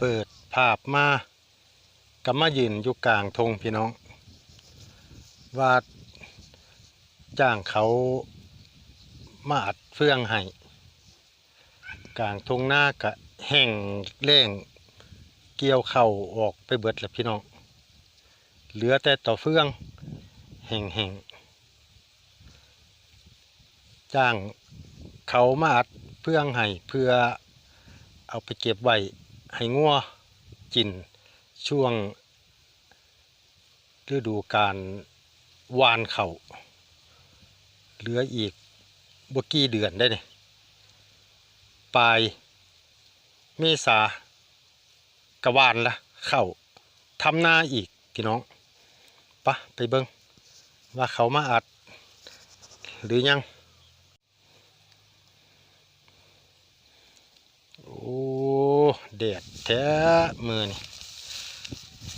เปิดภาพมากับมายืนอยู่กลางทงพี่น้อง ว่าจ้างเขามาอัดเฟืองให้กลางทงหน้ากะแห้งแล้งเกี่ยวเข่าออกไปเบิดแล้วพี่น้อง เหลือแต่ต่อเฟืองแห้งแห้งจ้างเขามาอัดเฟืองให้เพื่อเอาไปเก็บไว้ ให้งัวกินช่วงฤดูการวานเขาเหลืออีกบกี่เดือนได้เนี่ยปลายเมษากะวานละเข้าทำหน้าอีกพี่น้องปะไปเบิ้งว่าเขามาอัดหรือยัง โอ้ แดดแท้มือนี่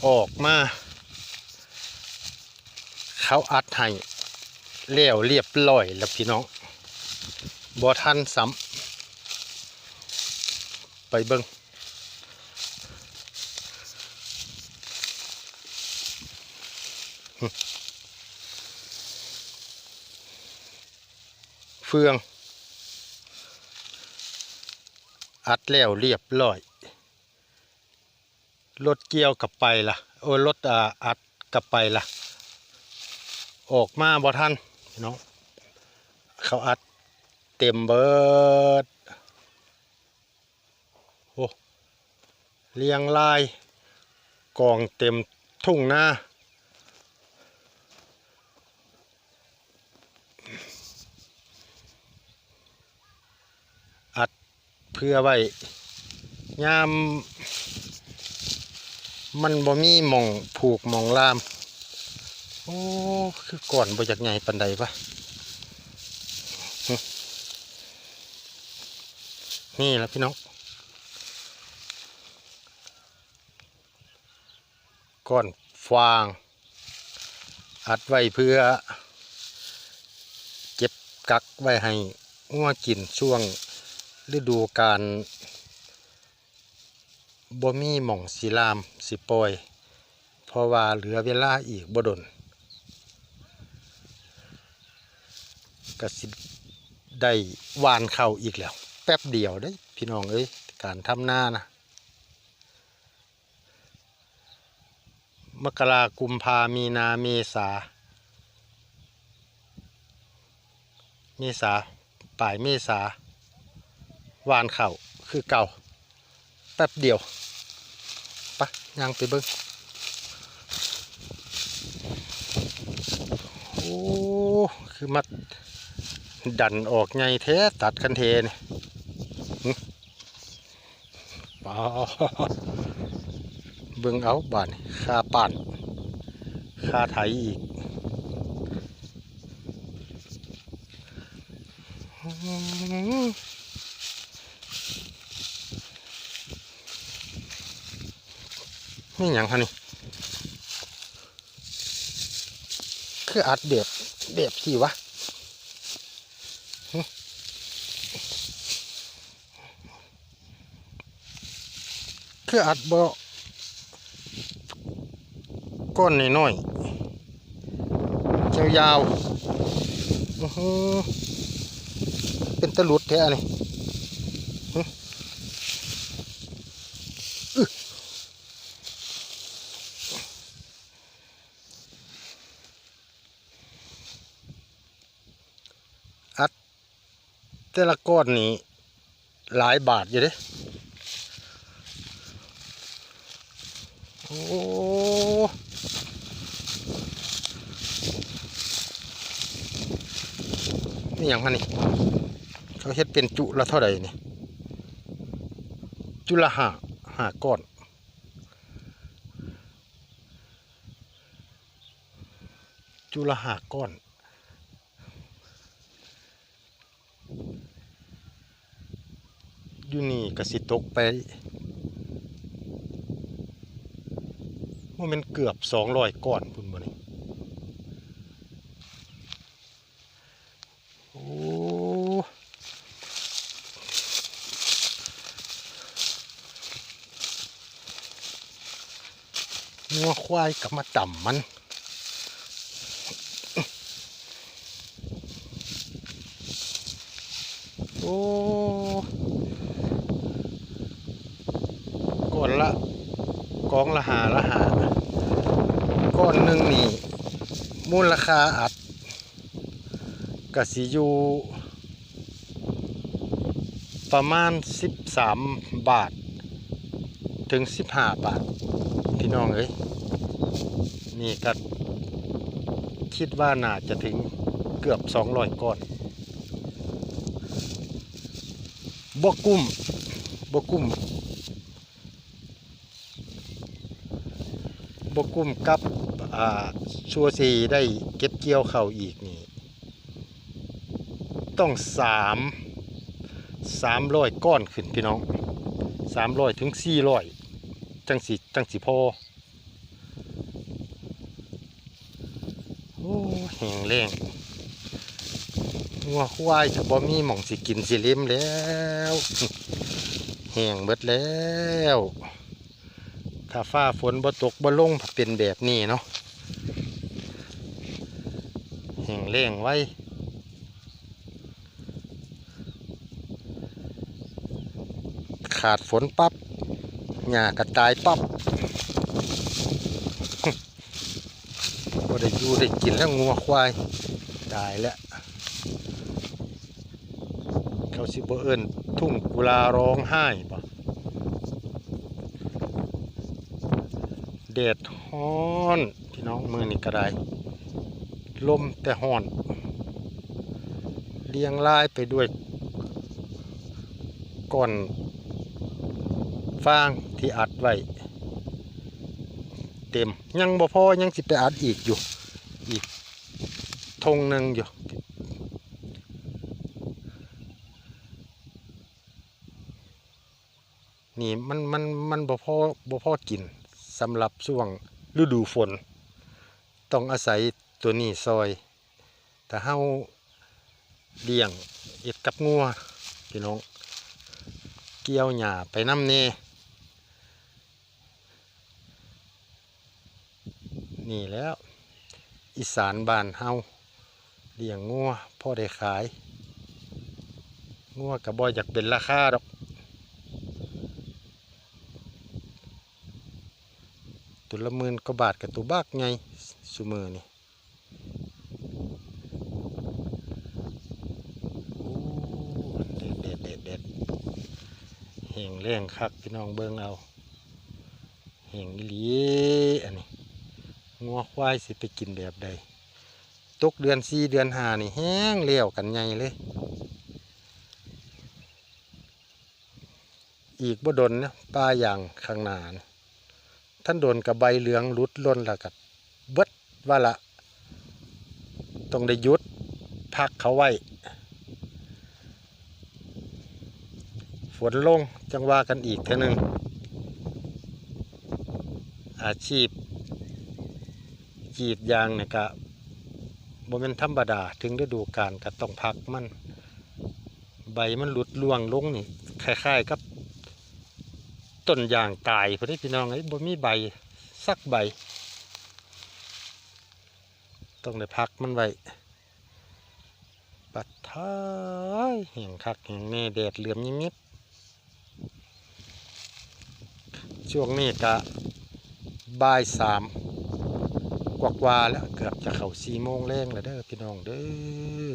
ออกมา เขาอัดให้แล้วเรียบร้อยแล้วพี่น้องบ่ทันซ้ำไปเบิงหึเฟือง อัดแล้วเรียบร้อย รถเกี่ยวกลับไปล่ะโอ้รถอ,อัดกลับไปล่ะ ออกมาบ่ทันพี่น้องเขาอัดเต็มเบิดโอ้เรียงลายกองเต็มทุ่งนาอัดเพื่อไว้ยาม มันบ่มีหมองผูกหมองลาม โอ้คือก่อนบ่จากไงปันใดปะนี่แหละพี่น้องก้อนฟาง อัดไว้เพื่อ เก็บกักไว้ให้งัวกินช่วงฤดูการ บ่มีหม่องสีลามสิปล่อย เพราะว่าเหลือเวลาอีกบ่ดนก็สิได้วานเข้าอีกแล้ว แป๊บเดียวได้ยพี่น้องเอ้ยการทำหน้านะมกรากุมภามีนาเมษา เมษาปลายเมษาวานเข่าคือเก่า แป๊บเดียวปะย่างไปเบิ้งโอ้คือมัดดันออกไงแท้ตัดคันเทนี่หึป้าเบิ้งเอาบานค่าป่านค่าไถอีก นี่หยังคะนี่ คืออัดแบบแบบที่วะคืออัดบ่ก้อนน้อยๆยาวๆเป็นตะลุดแท้นี่ แต่ละก้อนนี่หลายบาทอยู่เด้โอ้นี่อย่างพันนี่เขาเฮ็ดเป็นจุละเท่าใดนี่ จุละห้าห้าก้อนจุละห้าก้อน อยู่นี่ก็สิตกไปว่ามันเกือบสองร้อยก้อนพุ่นบ่นี่โอ้งัวควายกับมาต่ำมันโอ้ก้อน ละกองละหาละหาก้อนหนึ่งนี่มูลค่าอัดกสิอยู่ประมาณ 13 บาท ถึง 15 บาท พี่น้องเอ้ยนี่ก็คิดว่าน่าจะถึงเกือบ 200 ก้อนบกกุ้มบกกุ้ม บกกุ้มกับชัวซีได้เก็บเกี่ยวเข่าอีกนี่ ต้องสามสามร้อยก้อนขึ้นพี่น้องสามร้อยถึงสี่ร้อยจังสีจังสีพอโอ้แห้งแรงงัวควายจะบ่มีหม่องสิกินสิเลี้มแล้วแห้งเบิดแล้ว ถ้าฟ้าฝนบ่ตกบ่ลงเป็นแบบนี้เนาะแห้งแล้งไว้ ขาดฝนปับ๊บหญ้ากระตายปับ๊บบ่ได้อยู่ได้กินแล้วงัวควายตายแล้วเขาสิบเอิ้นทุ่งกุลาร้องไห้ปะ แดดฮ้อนพี่น้องมือนี่ก็ได้ลมแต่ฮ้อนเลียงลายไปด้วยก้อนฟางที่อัดไว้เต็มยังบ่พอยังสิไปอัดอีกอยู่อีกทงหนึ่งอยู่นี่มันมันมันบ่พอบ่พอกิน สำหรับช่วงฤดูฝน ต้องอาศัยตัวนี้ซอยถ้าเฮาเลี้ยงเอ็ดกับงัวพี่น้อง เกี่ยวหญ้าไปน้ำเน่นี่แล้ว อีสานบ้านเฮาเลี้ยงงัวพ่อได้ขายงัวกับบ่อยากเป็นราคาดอก ตัวละหมื่นกว่าบาทกับตัวบากไงสุมือนี่เด็ดเด็ดเด็ดเด็ดแห่งแรงคักพี่น้องเบิ่งเอาแห่งอีหลีอันนี้งัวควายสิไปกินแบบใดตกเดือนสี่เดือนหานี่แห้งเลี้ยวกันไงเลยอีกบ่ดนเนี่ยปลาอย่างข้างหน้านะ ท่านโดนกับใบเหลืองหลุดล้นแล้วกับเบิดว่าละต้องได้ยุดพักเขาไว้ ฝนลงจังว่ากันอีกเท่านึง อาชีพกรีดยางเนี่ยก็บ่เป็นธรรมดาถึงฤดูกาลก็ต้องพักมัน ใบมันหลุดล่วงลงนี่คล้ายๆกับ ต้นยางตายพอดีพี่น้องไอ้บ่มีใบสักใบ ต้องได้พักมันไว้ปัดท้ายแห่งคักแห่งแน่แดดเหลือมยิบๆช่วงนี้กะบ่ายสามกว่ากว่าๆแล้วเกือบจะเข้าสี่โมงแรงแล้วเด้อพี่น้องเด้อ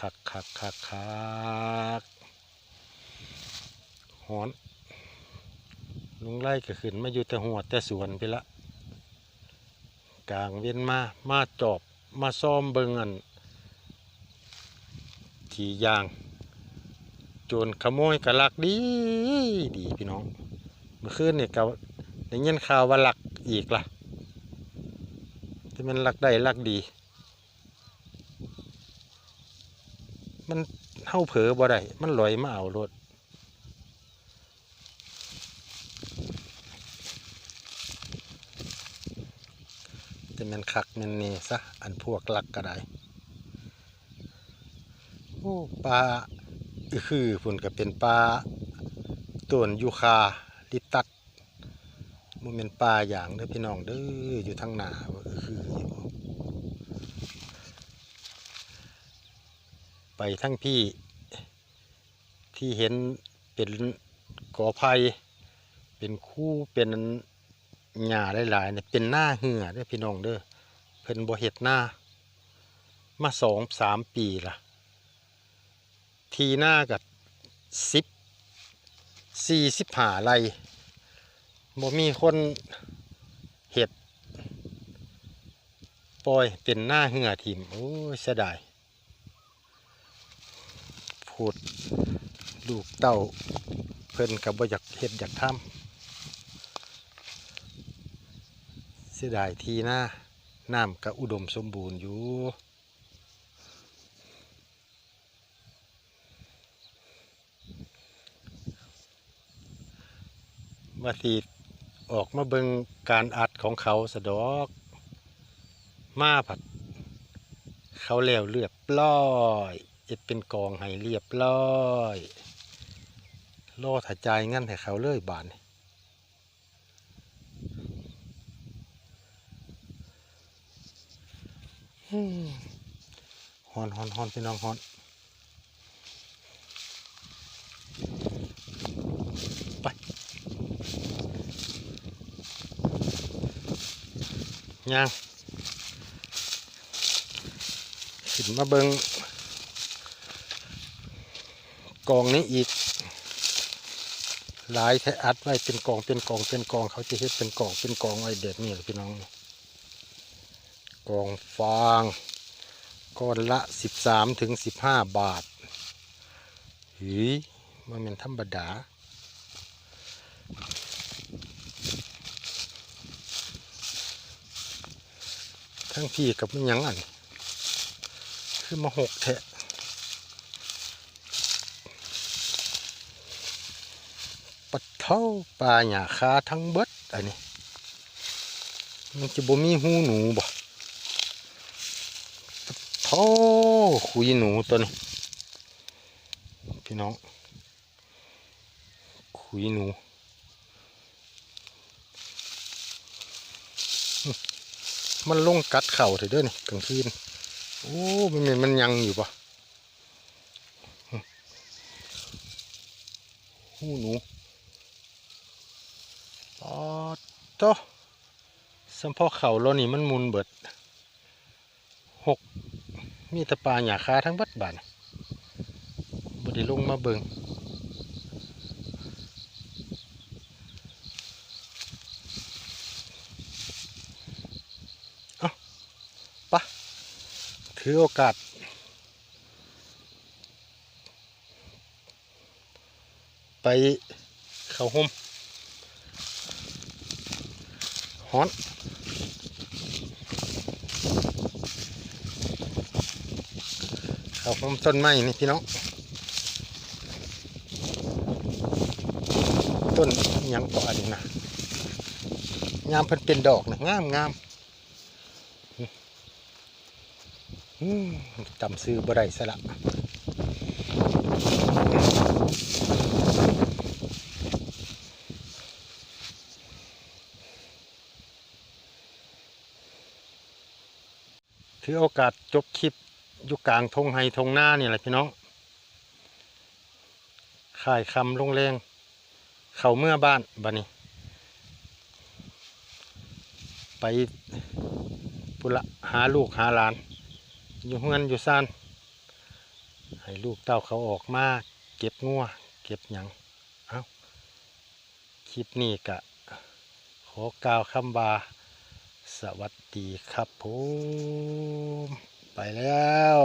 คั กคักคักคักหอนลุงไล่ก็ขึ้นมาอยู่แต่หัวแต่สวนไปละกลางเวียนมา มาจอบ มาซ่อมเบิงอัน ขี่ยาง โจรขโมยกระลักดีดีพี่น้อง เมื่อคืนเนี่ยก็ได้ยนข่าวว่าลักอีกล่ะที่มันลักได้ลักดี มันเฮาเผลอบ่ได้มันลอยมาเอารถแต่แต่แมันคักมันเนซะอันพวกลักก็ได้โอ้ปลาอือคือพุ่นก็เป็นปลาต้นยูคาลิตัดบ่แม่นปลาอย่างเด้อพี่น้องเด้ออยู่ทางหนาว่าอือคืออยู่ ไปทั้งพี่ที่เห็นเป็นกอไผ่เป็นคู่เป็นหญ้าหลายๆเนี่ยเป็นหน้าเหือเด้อพี่น้องเด้อเพิ่นบ่เฮ็ดหน้า มาสองสามปีละทีหน้ากับสิบสี่สิบหาไรบ่มีคนเห็ดปล่อยเป็นหน้าเหือทิมโอ้ยเสียดาย พูดลูกเต้าเพิ่นกับบ่อยากเห็ดอยากทำเสียดายทีหน้าน้ำก็อุดมสมบูรณ์อยู่ว่าสิออกมาเบิงการอัดของเขาสะดอก มาผัด เขาแล้วเรียบร้อย เอ็ดเป็นกองให้เรียบร้อยโลดหายใจงั้นให้เขาเลยบานนี่อืมฮอนฮอนฮอนพี่น้องฮอนไปย่างขึ้นมาเบิง กองนี้อีก หลายแท้อัดไว้เป็นกองเป็นกองเป็นกองเขาจะเฮ็ดเป็นกองเป็นกองไว้เด็ดนี่แหละพี่น้องกองฟางก้อนละสิบสามถึงสิบห้าบาทหืยมันเป็นธรรมดาทั้งพี่กับมันยังอันคือมาหกแทะปัด เท่าปลาหยาคาทั้งเบิดอันนี้ มันจะบ่มีหูหนูบ่เท่าคุยหนูตัวนี้ พี่น้อง คุยหนูมันลงกัดเข่าเถอะเด้อนี่กลางคืนโอ้มันเป็นมันยังอยู่ปะหูหนู ปอโตสัมพอเข่าเรานี่มันมุนเบิดหกมีตะปลาหยาคาทั้งบัดบานบไดลงมาเบิงเอาปะถือโอกาสไปเขาห่ม ฮ้อนเขาห่มต้นไม้นี่พี่น้อง ต้นยังต่อนนี้นะงามเพิ่นเป็นดอกนะงามงามจำซื้อบ่ได้ซะละ ถือโอกาสจบคลิปอยู่กลางทงไฮทงหน้านี่แหละพี่น้องขายคำลงแรงเข่าเมื่อบ้านบ้านี้ ไปปุระหาลูกหาหลาน อยู่เฮือนอยู่ซ่านให้ลูกเต้าเขาออกมาเก็บงัวเก็บหยังเอาคลิปนี้กะ ขอกล่าวคำบา สวัสดีครับผม ไปแล้ว